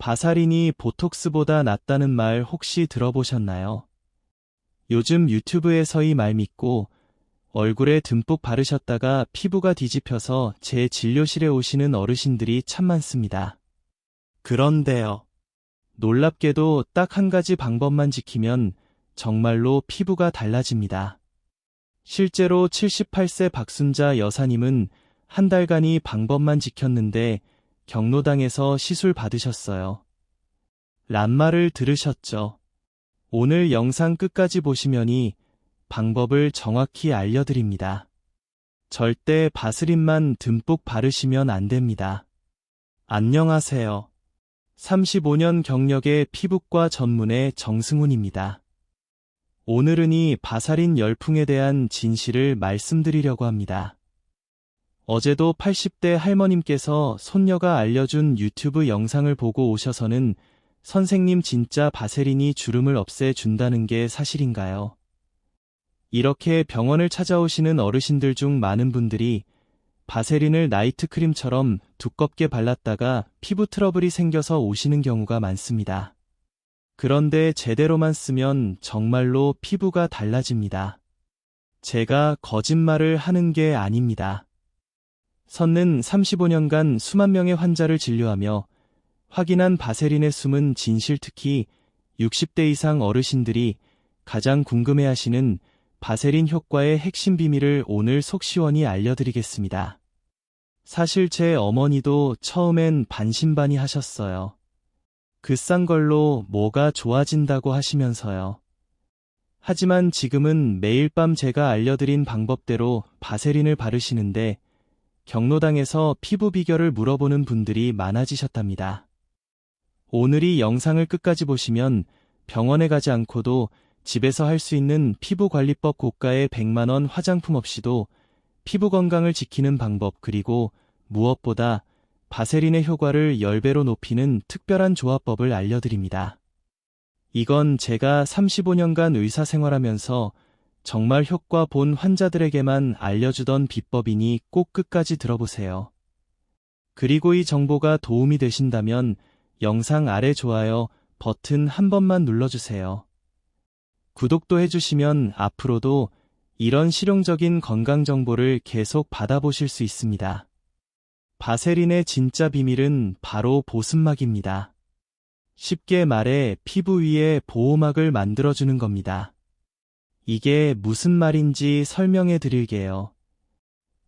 바사린이 보톡스보다 낫다는 말 혹시 들어보셨나요? 요즘 유튜브에서 이 말 믿고 얼굴에 듬뿍 바르셨다가 피부가 뒤집혀서 제 진료실에 오시는 어르신들이 참 많습니다. 그런데요. 놀랍게도 딱 한 가지 방법만 지키면 정말로 피부가 달라집니다. 실제로 78세 박순자 여사님은 한 달간이 방법만 지켰는데 경로당에서 시술 받으셨어요. 란말을 들으셨죠? 오늘 영상 끝까지 보시면이 방법을 정확히 알려드립니다. 절대 바스린만 듬뿍 바르시면 안 됩니다. 안녕하세요. 35년 경력의 피부과 전문의 정승훈입니다. 오늘은 이 바사린 열풍에 대한 진실을 말씀드리려고 합니다. 어제도 80대 할머님께서 손녀가 알려준 유튜브 영상을 보고 오셔서는 선생님 진짜 바세린이 주름을 없애준다는 게 사실인가요? 이렇게 병원을 찾아오시는 어르신들 중 많은 분들이 바세린을 나이트 크림처럼 두껍게 발랐다가 피부 트러블이 생겨서 오시는 경우가 많습니다. 그런데 제대로만 쓰면 정말로 피부가 달라집니다. 제가 거짓말을 하는 게 아닙니다. 선는 35년간 수만 명의 환자를 진료하며 확인한 바세린의 숨은 진실 특히 60대 이상 어르신들이 가장 궁금해하시는 바세린 효과의 핵심 비밀을 오늘 속 시원히 알려드리겠습니다. 사실 제 어머니도 처음엔 반신반의 하셨어요. 그 싼 걸로 뭐가 좋아진다고 하시면서요. 하지만 지금은 매일 밤 제가 알려드린 방법대로 바세린을 바르시는데 경로당에서 피부 비결을 물어보는 분들이 많아지셨답니다. 오늘 이 영상을 끝까지 보시면 병원에 가지 않고도 집에서 할 수 있는 피부관리법 고가의 100만원 화장품 없이도 피부 건강을 지키는 방법 그리고 무엇보다 바세린의 효과를 10배로 높이는 특별한 조합법을 알려드립니다. 이건 제가 35년간 의사 생활하면서 정말 효과 본 환자들에게만 알려주던 비법이니 꼭 끝까지 들어보세요. 그리고 이 정보가 도움이 되신다면 영상 아래 좋아요 버튼 한 번만 눌러주세요. 구독도 해주시면 앞으로도 이런 실용적인 건강 정보를 계속 받아보실 수 있습니다. 바세린의 진짜 비밀은 바로 보습막입니다. 쉽게 말해 피부 위에 보호막을 만들어주는 겁니다. 이게 무슨 말인지 설명해 드릴게요.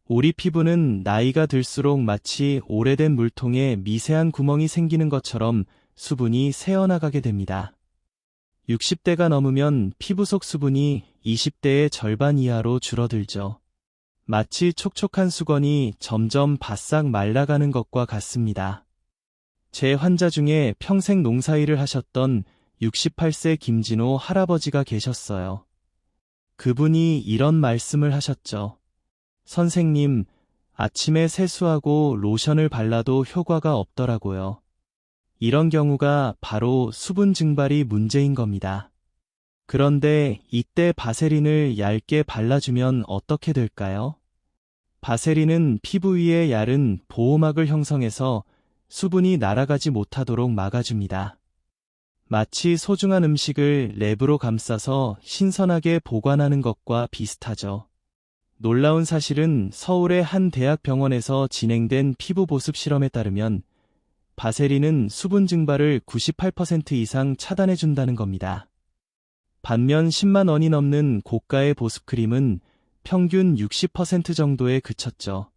우리 피부는 나이가 들수록 마치 오래된 물통에 미세한 구멍이 생기는 것처럼 수분이 새어나가게 됩니다. 60대가 넘으면 피부 속 수분이 20대의 절반 이하로 줄어들죠. 마치 촉촉한 수건이 점점 바싹 말라가는 것과 같습니다. 제 환자 중에 평생 농사일을 하셨던 68세 김진호 할아버지가 계셨어요. 그분이 이런 말씀을 하셨죠. 선생님, 아침에 세수하고 로션을 발라도 효과가 없더라고요. 이런 경우가 바로 수분 증발이 문제인 겁니다. 그런데 이때 바세린을 얇게 발라주면 어떻게 될까요? 바세린은 피부 위에 얇은 보호막을 형성해서 수분이 날아가지 못하도록 막아줍니다. 마치 소중한 음식을 랩으로 감싸서 신선하게 보관하는 것과 비슷하죠. 놀라운 사실은 서울의 한 대학병원에서 진행된 피부 보습 실험에 따르면 바세린은 수분 증발을 98% 이상 차단해준다는 겁니다. 반면 10만 원이 넘는 고가의 보습크림은 평균 60% 정도에 그쳤죠.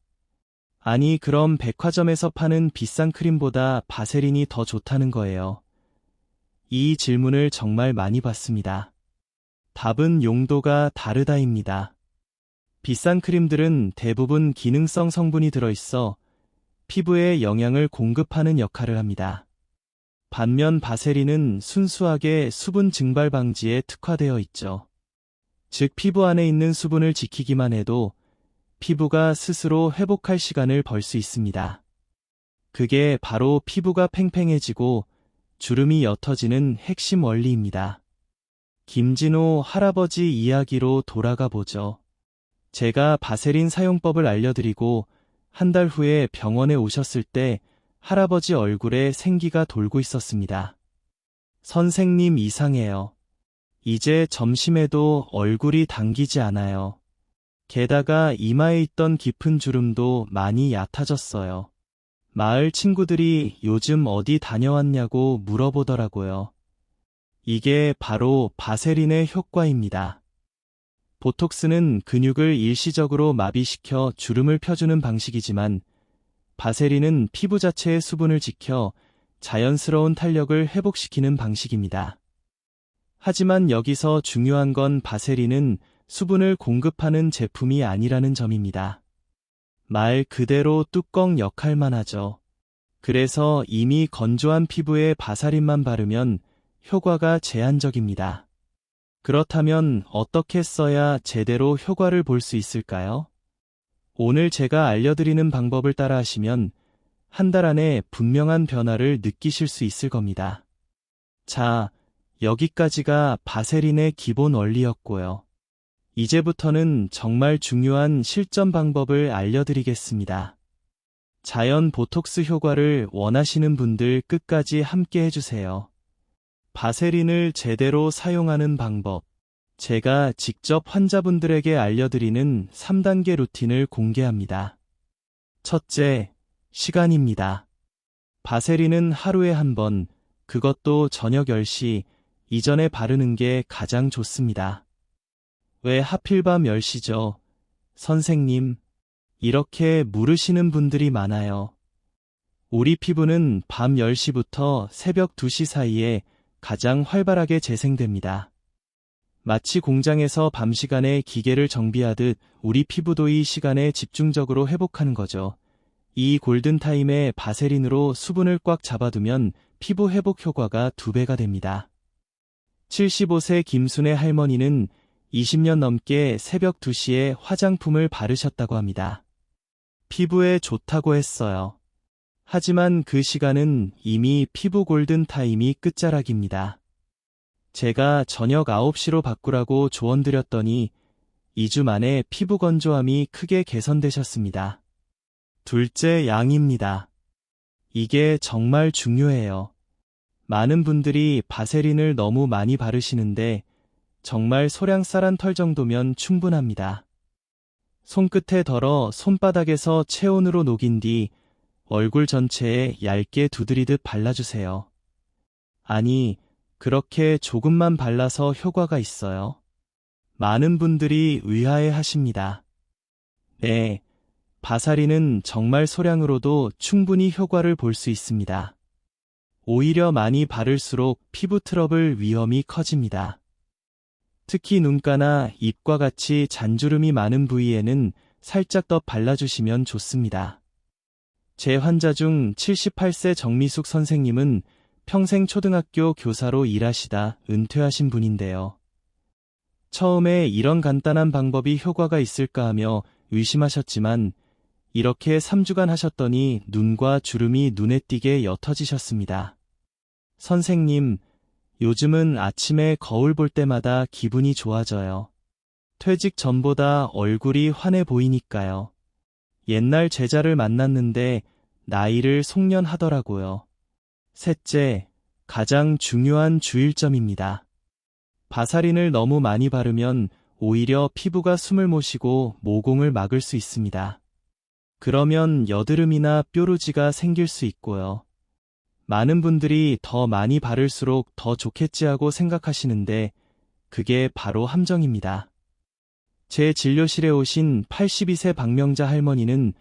아니, 그럼 백화점에서 파는 비싼 크림보다 바세린이 더 좋다는 거예요. 이 질문을 정말 많이 받습니다. 답은 용도가 다르다입니다. 비싼 크림들은 대부분 기능성 성분이 들어있어 피부에 영양을 공급하는 역할을 합니다. 반면 바세린은 순수하게 수분 증발 방지에 특화되어 있죠. 즉 피부 안에 있는 수분을 지키기만 해도 피부가 스스로 회복할 시간을 벌 수 있습니다. 그게 바로 피부가 팽팽해지고 주름이 옅어지는 핵심 원리입니다. 김진호 할아버지 이야기로 돌아가 보죠. 제가 바세린 사용법을 알려드리고 한 달 후에 병원에 오셨을 때 할아버지 얼굴에 생기가 돌고 있었습니다. 선생님 이상해요. 이제 점심에도 얼굴이 당기지 않아요. 게다가 이마에 있던 깊은 주름도 많이 얕아졌어요. 마을 친구들이 요즘 어디 다녀왔냐고 물어보더라고요. 이게 바로 바세린의 효과입니다. 보톡스는 근육을 일시적으로 마비시켜 주름을 펴주는 방식이지만 바세린은 피부 자체의 수분을 지켜 자연스러운 탄력을 회복시키는 방식입니다. 하지만 여기서 중요한 건 바세린은 수분을 공급하는 제품이 아니라는 점입니다. 말 그대로 뚜껑 역할만 하죠. 그래서 이미 건조한 피부에 바사린만 바르면 효과가 제한적입니다. 그렇다면 어떻게 써야 제대로 효과를 볼 수 있을까요? 오늘 제가 알려드리는 방법을 따라 하시면 한 달 안에 분명한 변화를 느끼실 수 있을 겁니다. 자, 여기까지가 바세린의 기본 원리였고요. 이제부터는 정말 중요한 실전 방법을 알려드리겠습니다. 자연 보톡스 효과를 원하시는 분들 끝까지 함께 해주세요. 바세린을 제대로 사용하는 방법. 제가 직접 환자분들에게 알려드리는 3단계 루틴을 공개합니다. 첫째, 시간입니다. 바세린은 하루에 한 번, 그것도 저녁 10시 이전에 바르는 게 가장 좋습니다. 왜 하필 밤 10시죠? 선생님, 이렇게 물으시는 분들이 많아요. 우리 피부는 밤 10시부터 새벽 2시 사이에 가장 활발하게 재생됩니다. 마치 공장에서 밤 시간에 기계를 정비하듯 우리 피부도 이 시간에 집중적으로 회복하는 거죠. 이 골든타임에 바세린으로 수분을 꽉 잡아두면 피부 회복 효과가 두 배가 됩니다. 75세 김순애 할머니는 20년 넘게 새벽 2시에 화장품을 바르셨다고 합니다. 피부에 좋다고 했어요. 하지만 그 시간은 이미 피부 골든 타임이 끝자락입니다. 제가 저녁 9시로 바꾸라고 조언드렸더니 2주 만에 피부 건조함이 크게 개선되셨습니다. 둘째 양입니다. 이게 정말 중요해요. 많은 분들이 바세린을 너무 많이 바르시는데 정말 소량쌀한 털 정도면 충분합니다. 손끝에 덜어 손바닥에서 체온으로 녹인 뒤 얼굴 전체에 얇게 두드리듯 발라주세요. 아니, 그렇게 조금만 발라서 효과가 있어요. 많은 분들이 의아해 하십니다. 네, 바사리는 정말 소량으로도 충분히 효과를 볼 수 있습니다. 오히려 많이 바를수록 피부 트러블 위험이 커집니다. 특히 눈가나 입과 같이 잔주름이 많은 부위에는 살짝 더 발라주시면 좋습니다. 제 환자 중 78세 정미숙 선생님은 평생 초등학교 교사로 일하시다 은퇴하신 분인데요. 처음에 이런 간단한 방법이 효과가 있을까 하며 의심하셨지만 이렇게 3주간 하셨더니 눈과 주름이 눈에 띄게 옅어지셨습니다. 선생님, 요즘은 아침에 거울 볼 때마다 기분이 좋아져요. 퇴직 전보다 얼굴이 환해 보이니까요. 옛날 제자를 만났는데 나이를 송년하더라고요. 셋째, 가장 중요한 주일점입니다. 바사린을 너무 많이 바르면 오히려 피부가 숨을 못 쉬고 모공을 막을 수 있습니다. 그러면 여드름이나 뾰루지가 생길 수 있고요. 많은 분들이 더 많이 바를수록 더 좋겠지 하고 생각하시는데 그게 바로 함정입니다. 제 진료실에 오신 82세 박명자 할머니는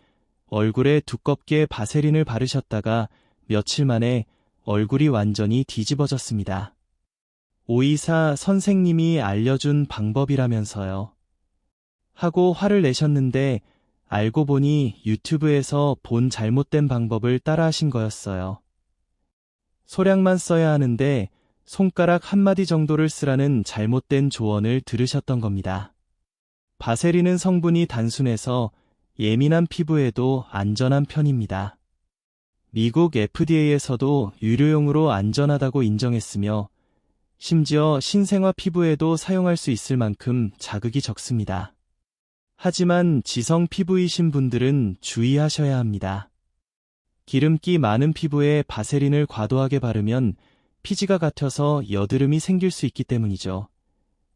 얼굴에 두껍게 바세린을 바르셨다가 며칠 만에 얼굴이 완전히 뒤집어졌습니다. 오이사 선생님이 알려준 방법이라면서요. 하고 화를 내셨는데 알고 보니 유튜브에서 본 잘못된 방법을 따라하신 거였어요. 소량만 써야 하는데 손가락 한마디 정도를 쓰라는 잘못된 조언을 들으셨던 겁니다. 바세린은 성분이 단순해서 예민한 피부에도 안전한 편입니다. 미국 FDA에서도 유료용으로 안전하다고 인정했으며 심지어 신생아 피부에도 사용할 수 있을 만큼 자극이 적습니다. 하지만 지성 피부이신 분들은 주의하셔야 합니다. 기름기 많은 피부에 바세린을 과도하게 바르면 피지가 같아서 여드름이 생길 수 있기 때문이죠.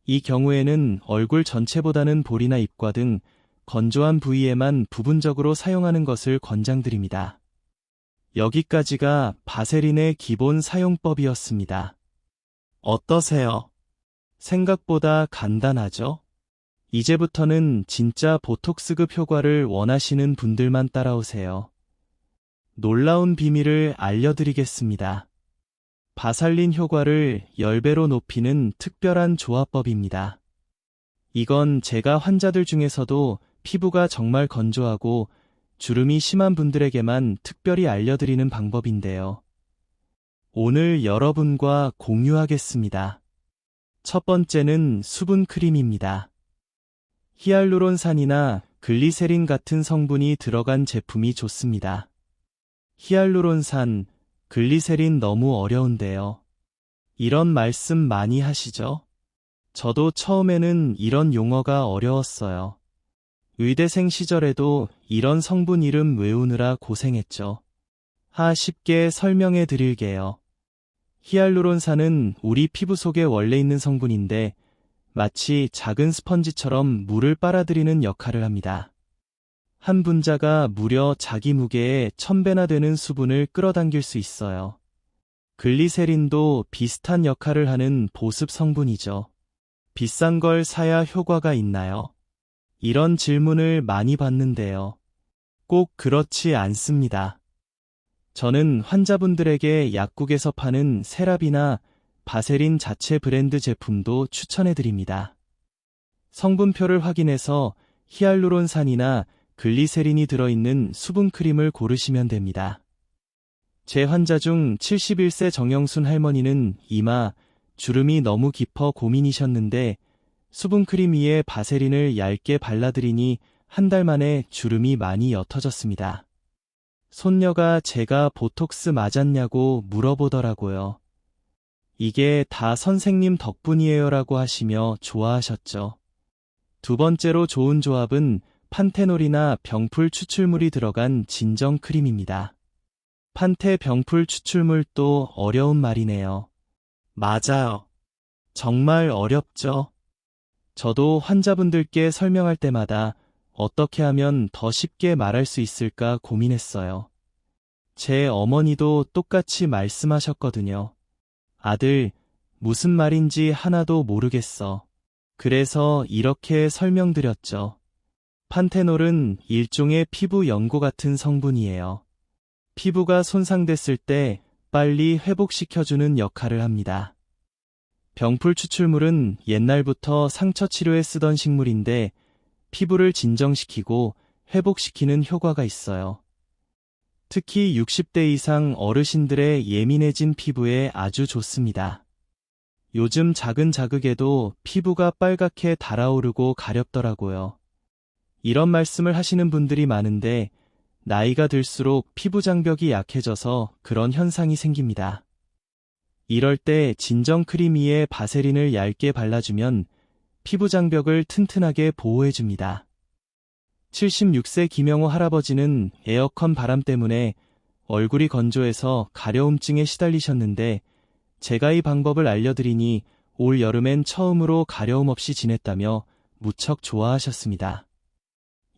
이 경우에는 얼굴 전체보다는 볼이나 입과 등 건조한 부위에만 부분적으로 사용하는 것을 권장드립니다. 여기까지가 바세린의 기본 사용법이었습니다. 어떠세요? 생각보다 간단하죠? 이제부터는 진짜 보톡스급 효과를 원하시는 분들만 따라오세요. 놀라운 비밀을 알려드리겠습니다. 바살린 효과를 10배로 높이는 특별한 조합법입니다. 이건 제가 환자들 중에서도 피부가 정말 건조하고 주름이 심한 분들에게만 특별히 알려드리는 방법인데요. 오늘 여러분과 공유하겠습니다. 첫 번째는 수분 크림입니다. 히알루론산이나 글리세린 같은 성분이 들어간 제품이 좋습니다. 히알루론산, 글리세린 너무 어려운데요. 이런 말씀 많이 하시죠? 저도 처음에는 이런 용어가 어려웠어요. 의대생 시절에도 이런 성분 이름 외우느라 고생했죠. 하 쉽게 설명해 드릴게요. 히알루론산은 우리 피부 속에 원래 있는 성분인데 마치 작은 스펀지처럼 물을 빨아들이는 역할을 합니다. 한 분자가 무려 자기 무게의 천배나 되는 수분을 끌어당길 수 있어요. 글리세린도 비슷한 역할을 하는 보습 성분이죠. 비싼 걸 사야 효과가 있나요? 이런 질문을 많이 받는데요. 꼭 그렇지 않습니다. 저는 환자분들에게 약국에서 파는 세라비나 바세린 자체 브랜드 제품도 추천해 드립니다. 성분표를 확인해서 히알루론산이나 글리세린이 들어있는 수분 크림을 고르시면 됩니다. 제 환자 중 71세 정영순 할머니는 이마, 주름이 너무 깊어 고민이셨는데 수분 크림 위에 바세린을 얇게 발라드리니 한 달 만에 주름이 많이 옅어졌습니다. 손녀가 제가 보톡스 맞았냐고 물어보더라고요. 이게 다 선생님 덕분이에요라고 하시며 좋아하셨죠. 두 번째로 좋은 조합은 판테놀이나 병풀 추출물이 들어간 진정 크림입니다. 판테 병풀 추출물도 어려운 말이네요. 맞아요. 정말 어렵죠? 저도 환자분들께 설명할 때마다 어떻게 하면 더 쉽게 말할 수 있을까 고민했어요. 제 어머니도 똑같이 말씀하셨거든요. 아들, 무슨 말인지 하나도 모르겠어. 그래서 이렇게 설명드렸죠. 판테놀은 일종의 피부 연고 같은 성분이에요. 피부가 손상됐을 때 빨리 회복시켜주는 역할을 합니다. 병풀 추출물은 옛날부터 상처 치료에 쓰던 식물인데 피부를 진정시키고 회복시키는 효과가 있어요. 특히 60대 이상 어르신들의 예민해진 피부에 아주 좋습니다. 요즘 작은 자극에도 피부가 빨갛게 달아오르고 가렵더라고요. 이런 말씀을 하시는 분들이 많은데 나이가 들수록 피부 장벽이 약해져서 그런 현상이 생깁니다. 이럴 때 진정 크림 위에 바세린을 얇게 발라주면 피부 장벽을 튼튼하게 보호해줍니다. 76세 김영호 할아버지는 에어컨 바람 때문에 얼굴이 건조해서 가려움증에 시달리셨는데 제가 이 방법을 알려드리니 올 여름엔 처음으로 가려움 없이 지냈다며 무척 좋아하셨습니다.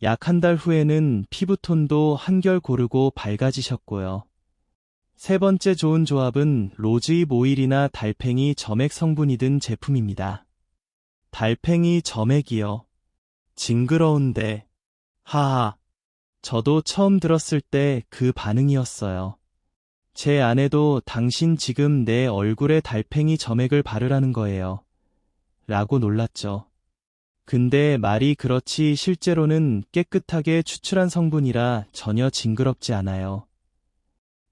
약 한 달 후에는 피부톤도 한결 고르고 밝아지셨고요. 세 번째 좋은 조합은 로즈잎 오일이나 달팽이 점액 성분이 든 제품입니다. 달팽이 점액이요. 징그러운데 하하. 저도 처음 들었을 때 그 반응이었어요. 제 아내도 당신 지금 내 얼굴에 달팽이 점액을 바르라는 거예요. 라고 놀랐죠. 근데 말이 그렇지 실제로는 깨끗하게 추출한 성분이라 전혀 징그럽지 않아요.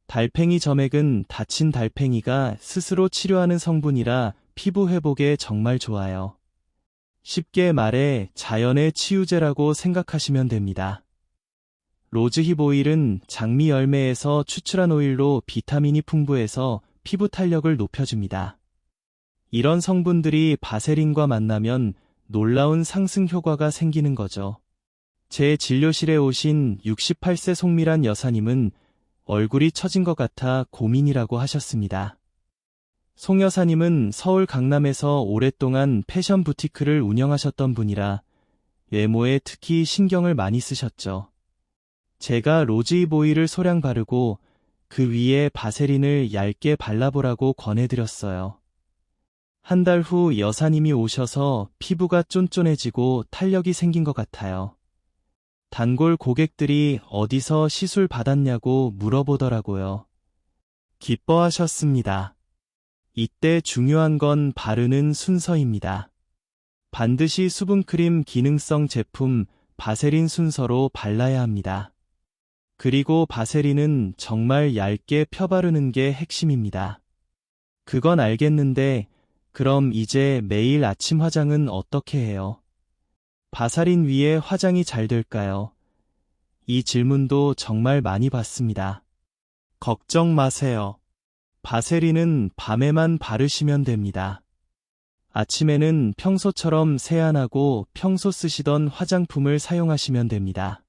달팽이 점액은 다친 달팽이가 스스로 치료하는 성분이라 피부 회복에 정말 좋아요. 쉽게 말해 자연의 치유제라고 생각하시면 됩니다. 로즈힙 오일은 장미 열매에서 추출한 오일로 비타민이 풍부해서 피부 탄력을 높여줍니다. 이런 성분들이 바세린과 만나면 놀라운 상승 효과가 생기는 거죠. 제 진료실에 오신 68세 송미란 여사님은 얼굴이 처진 것 같아 고민이라고 하셨습니다. 송 여사님은 서울 강남에서 오랫동안 패션 부티크를 운영하셨던 분이라 외모에 특히 신경을 많이 쓰셨죠. 제가 오일을 소량 바르고 그 위에 바세린을 얇게 발라보라고 권해드렸어요. 한 달 후 여사님이 오셔서 피부가 쫀쫀해지고 탄력이 생긴 것 같아요. 단골 고객들이 어디서 시술 받았냐고 물어보더라고요. 기뻐하셨습니다. 이때 중요한 건 바르는 순서입니다. 반드시 수분크림 기능성 제품 바세린 순서로 발라야 합니다. 그리고 바세린은 정말 얇게 펴바르는 게 핵심입니다. 그건 알겠는데, 그럼 이제 매일 아침 화장은 어떻게 해요? 바사린 위에 화장이 잘 될까요? 이 질문도 정말 많이 받습니다. 걱정 마세요. 바세린은 밤에만 바르시면 됩니다. 아침에는 평소처럼 세안하고 평소 쓰시던 화장품을 사용하시면 됩니다.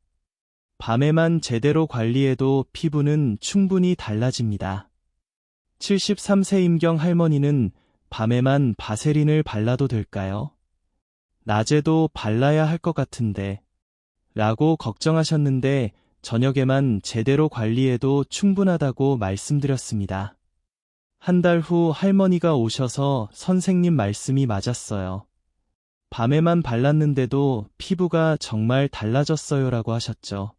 밤에만 제대로 관리해도 피부는 충분히 달라집니다. 73세 임경 할머니는 밤에만 바세린을 발라도 될까요? 낮에도 발라야 할 것 같은데 라고 걱정하셨는데 저녁에만 제대로 관리해도 충분하다고 말씀드렸습니다. 한 달 후 할머니가 오셔서 선생님 말씀이 맞았어요. 밤에만 발랐는데도 피부가 정말 달라졌어요라고 하셨죠.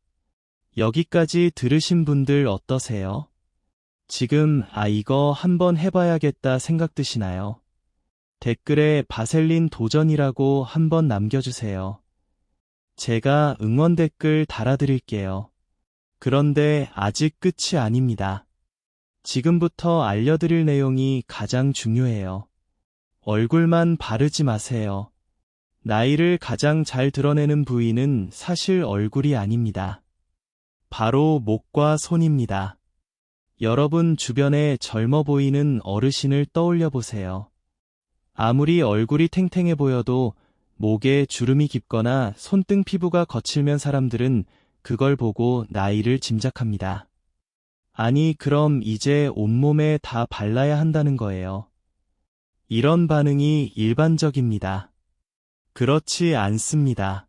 여기까지 들으신 분들 어떠세요? 지금 아 이거 한번 해봐야겠다 생각 드시나요? 댓글에 바셀린 도전이라고 한번 남겨주세요. 제가 응원 댓글 달아드릴게요. 그런데 아직 끝이 아닙니다. 지금부터 알려드릴 내용이 가장 중요해요. 얼굴만 바르지 마세요. 나이를 가장 잘 드러내는 부위는 사실 얼굴이 아닙니다. 바로 목과 손입니다. 여러분 주변에 젊어 보이는 어르신을 떠올려 보세요. 아무리 얼굴이 탱탱해 보여도 목에 주름이 깊거나 손등 피부가 거칠면 사람들은 그걸 보고 나이를 짐작합니다. 아니, 그럼 이제 온몸에 다 발라야 한다는 거예요. 이런 반응이 일반적입니다. 그렇지 않습니다.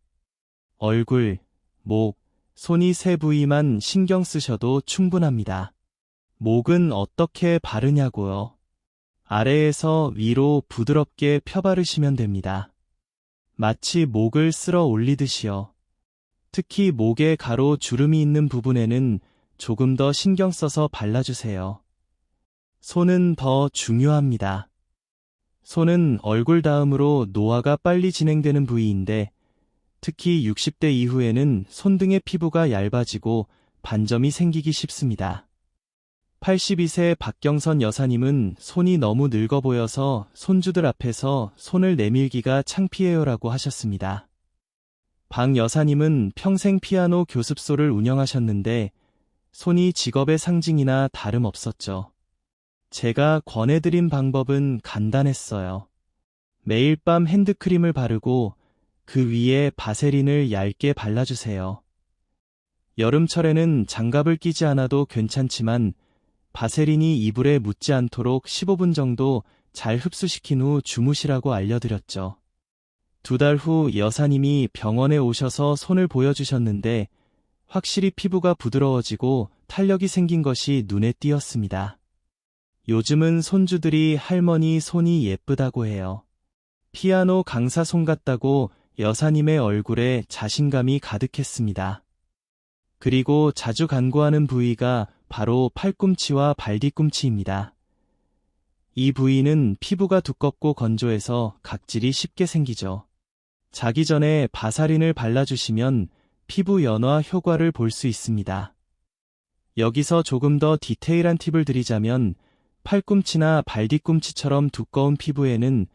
얼굴, 목, 손이 세 부위만 신경 쓰셔도 충분합니다. 목은 어떻게 바르냐고요? 아래에서 위로 부드럽게 펴바르시면 됩니다. 마치 목을 쓸어 올리듯이요. 특히 목에 가로 주름이 있는 부분에는 조금 더 신경 써서 발라주세요. 손은 더 중요합니다. 손은 얼굴 다음으로 노화가 빨리 진행되는 부위인데 특히 60대 이후에는 손등의 피부가 얇아지고 반점이 생기기 쉽습니다. 82세 박경선 여사님은 손이 너무 늙어 보여서 손주들 앞에서 손을 내밀기가 창피해요라고 하셨습니다. 박 여사님은 평생 피아노 교습소를 운영하셨는데 손이 직업의 상징이나 다름없었죠. 제가 권해드린 방법은 간단했어요. 매일 밤 핸드크림을 바르고 그 위에 바세린을 얇게 발라주세요. 여름철에는 장갑을 끼지 않아도 괜찮지만 바세린이 이불에 묻지 않도록 15분 정도 잘 흡수시킨 후 주무시라고 알려드렸죠. 두 달 후 여사님이 병원에 오셔서 손을 보여주셨는데 확실히 피부가 부드러워지고 탄력이 생긴 것이 눈에 띄었습니다. 요즘은 손주들이 할머니 손이 예쁘다고 해요. 피아노 강사 손 같다고 여사님의 얼굴에 자신감이 가득했습니다. 그리고 자주 간구하는 부위가 바로 팔꿈치와 발뒤꿈치입니다. 이 부위는 피부가 두껍고 건조해서 각질이 쉽게 생기죠. 자기 전에 바사린을 발라주시면 피부 연화 효과를 볼 수 있습니다. 여기서 조금 더 디테일한 팁을 드리자면 팔꿈치나 발뒤꿈치처럼 두꺼운 피부에는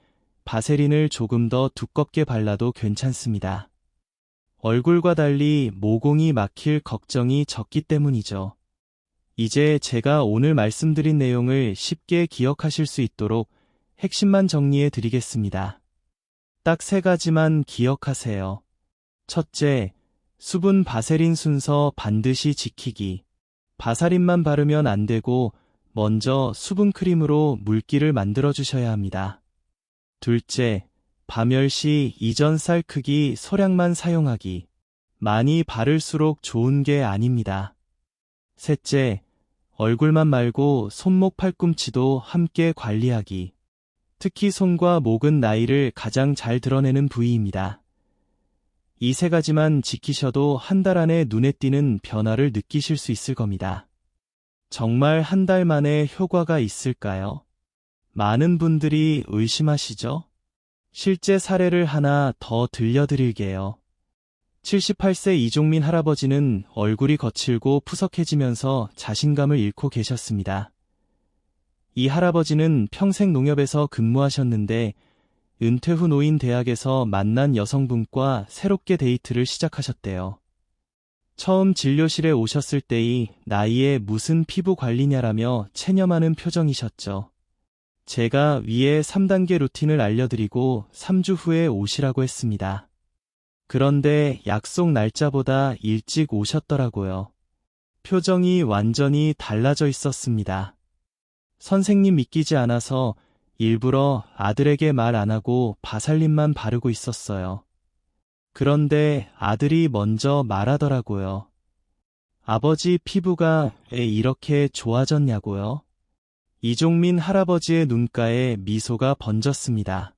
바세린을 조금 더 두껍게 발라도 괜찮습니다. 얼굴과 달리 모공이 막힐 걱정이 적기 때문이죠. 이제 제가 오늘 말씀드린 내용을 쉽게 기억하실 수 있도록 핵심만 정리해 드리겠습니다. 딱 세 가지만 기억하세요. 첫째, 수분 바세린 순서 반드시 지키기. 바사린만 바르면 안 되고 먼저 수분 크림으로 물기를 만들어 주셔야 합니다. 둘째, 밤열 시 이전 쌀 크기 소량만 사용하기. 많이 바를수록 좋은 게 아닙니다. 셋째, 얼굴만 말고 손목 팔꿈치도 함께 관리하기. 특히 손과 목은 나이를 가장 잘 드러내는 부위입니다. 이 세 가지만 지키셔도 한 달 안에 눈에 띄는 변화를 느끼실 수 있을 겁니다. 정말 한 달 만에 효과가 있을까요? 많은 분들이 의심하시죠? 실제 사례를 하나 더 들려드릴게요. 78세 이종민 할아버지는 얼굴이 거칠고 푸석해지면서 자신감을 잃고 계셨습니다. 이 할아버지는 평생 농협에서 근무하셨는데 은퇴 후 노인 대학에서 만난 여성분과 새롭게 데이트를 시작하셨대요. 처음 진료실에 오셨을 때의 나이에 무슨 피부 관리냐라며 체념하는 표정이셨죠. 제가 위에 3단계 루틴을 알려드리고 3주 후에 오시라고 했습니다. 그런데 약속 날짜보다 일찍 오셨더라고요. 표정이 완전히 달라져 있었습니다. 선생님 믿기지 않아서 일부러 아들에게 말 안 하고 바살림만 바르고 있었어요. 그런데 아들이 먼저 말하더라고요. 아버지 피부가 왜 이렇게 좋아졌냐고요? 이종민 할아버지의 눈가에 미소가 번졌습니다.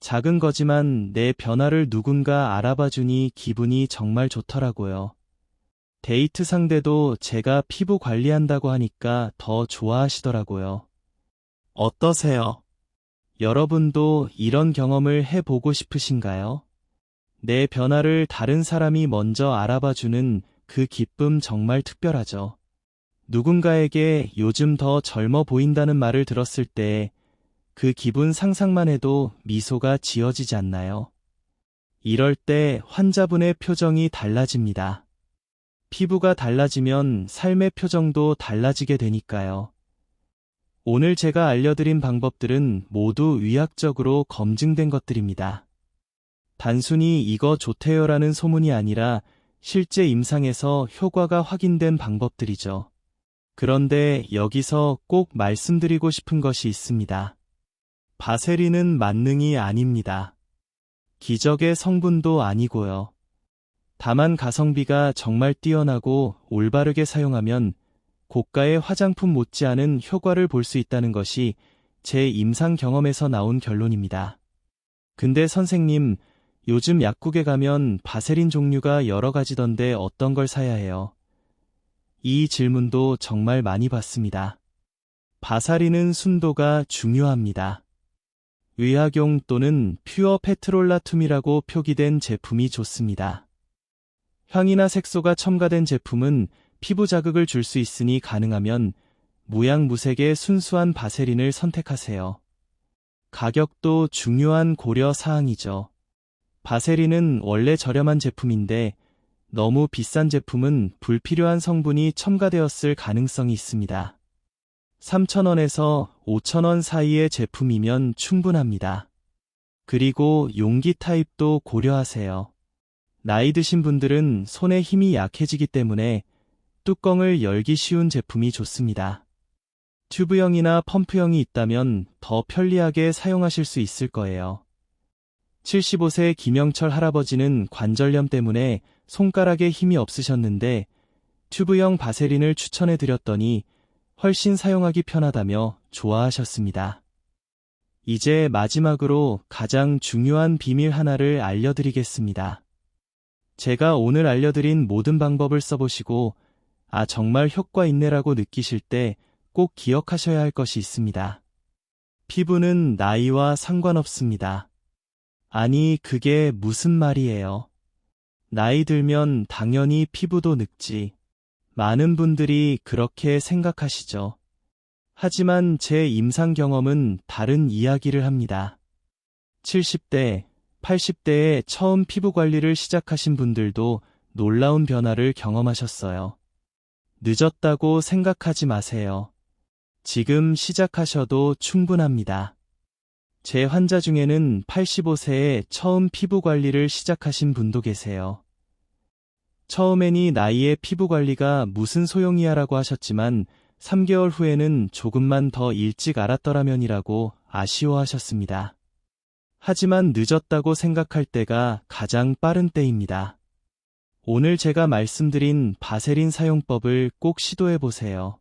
작은 거지만 내 변화를 누군가 알아봐 주니 기분이 정말 좋더라고요. 데이트 상대도 제가 피부 관리한다고 하니까 더 좋아하시더라고요. 어떠세요? 여러분도 이런 경험을 해보고 싶으신가요? 내 변화를 다른 사람이 먼저 알아봐 주는 그 기쁨 정말 특별하죠. 누군가에게 요즘 더 젊어 보인다는 말을 들었을 때 그 기분 상상만 해도 미소가 지어지지 않나요? 이럴 때 환자분의 표정이 달라집니다. 피부가 달라지면 삶의 표정도 달라지게 되니까요. 오늘 제가 알려드린 방법들은 모두 의학적으로 검증된 것들입니다. 단순히 이거 좋대요라는 소문이 아니라 실제 임상에서 효과가 확인된 방법들이죠. 그런데 여기서 꼭 말씀드리고 싶은 것이 있습니다. 바세린은 만능이 아닙니다. 기적의 성분도 아니고요. 다만 가성비가 정말 뛰어나고 올바르게 사용하면 고가의 화장품 못지않은 효과를 볼 수 있다는 것이 제 임상 경험에서 나온 결론입니다. 근데 선생님, 요즘 약국에 가면 바세린 종류가 여러 가지던데 어떤 걸 사야 해요? 이 질문도 정말 많이 받습니다. 바사리는 순도가 중요합니다. 의학용 또는 퓨어 페트롤라툼이라고 표기된 제품이 좋습니다. 향이나 색소가 첨가된 제품은 피부 자극을 줄 수 있으니 가능하면 무양무색의 순수한 바세린을 선택하세요. 가격도 중요한 고려 사항이죠. 바세린은 원래 저렴한 제품인데 너무 비싼 제품은 불필요한 성분이 첨가되었을 가능성이 있습니다. 3,000원에서 5,000원 사이의 제품이면 충분합니다. 그리고 용기 타입도 고려하세요. 나이 드신 분들은 손에 힘이 약해지기 때문에 뚜껑을 열기 쉬운 제품이 좋습니다. 튜브형이나 펌프형이 있다면 더 편리하게 사용하실 수 있을 거예요. 75세 김영철 할아버지는 관절염 때문에 손가락에 힘이 없으셨는데 튜브형 바세린을 추천해 드렸더니 훨씬 사용하기 편하다며 좋아하셨습니다. 이제 마지막으로 가장 중요한 비밀 하나를 알려드리겠습니다. 제가 오늘 알려드린 모든 방법을 써보시고 아 정말 효과 있네라고 느끼실 때 꼭 기억하셔야 할 것이 있습니다. 피부는 나이와 상관없습니다. 아니 그게 무슨 말이에요? 나이 들면 당연히 피부도 늙지. 많은 분들이 그렇게 생각하시죠. 하지만 제 임상 경험은 다른 이야기를 합니다. 70대, 80대에 처음 피부 관리를 시작하신 분들도 놀라운 변화를 경험하셨어요. 늦었다고 생각하지 마세요. 지금 시작하셔도 충분합니다. 제 환자 중에는 85세에 처음 피부 관리를 시작하신 분도 계세요. 처음엔 나이의 피부 관리가 무슨 소용이야 라고 하셨지만 3개월 후에는 조금만 더 일찍 알았더라면이라고 아쉬워하셨습니다. 하지만 늦었다고 생각할 때가 가장 빠른 때입니다. 오늘 제가 말씀드린 바세린 사용법을 꼭 시도해 보세요.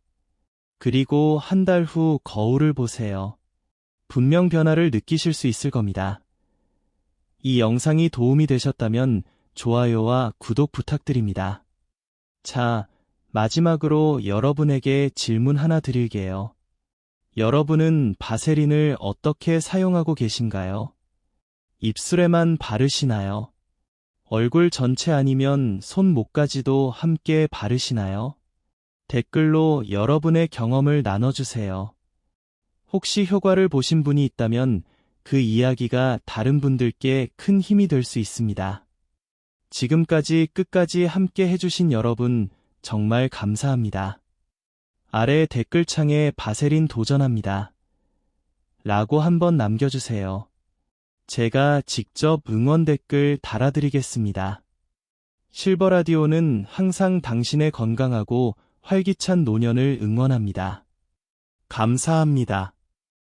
그리고 한 달 후 거울을 보세요. 분명 변화를 느끼실 수 있을 겁니다. 이 영상이 도움이 되셨다면 좋아요와 구독 부탁드립니다. 자, 마지막으로 여러분에게 질문 하나 드릴게요. 여러분은 바세린을 어떻게 사용하고 계신가요? 입술에만 바르시나요? 얼굴 전체 아니면 손목까지도 함께 바르시나요? 댓글로 여러분의 경험을 나눠주세요. 혹시 효과를 보신 분이 있다면 그 이야기가 다른 분들께 큰 힘이 될 수 있습니다. 지금까지 끝까지 함께 해주신 여러분 정말 감사합니다. 아래 댓글창에 바세린 도전합니다. 라고 한번 남겨주세요. 제가 직접 응원 댓글 달아드리겠습니다. 실버라디오는 항상 당신의 건강하고 활기찬 노년을 응원합니다. 감사합니다.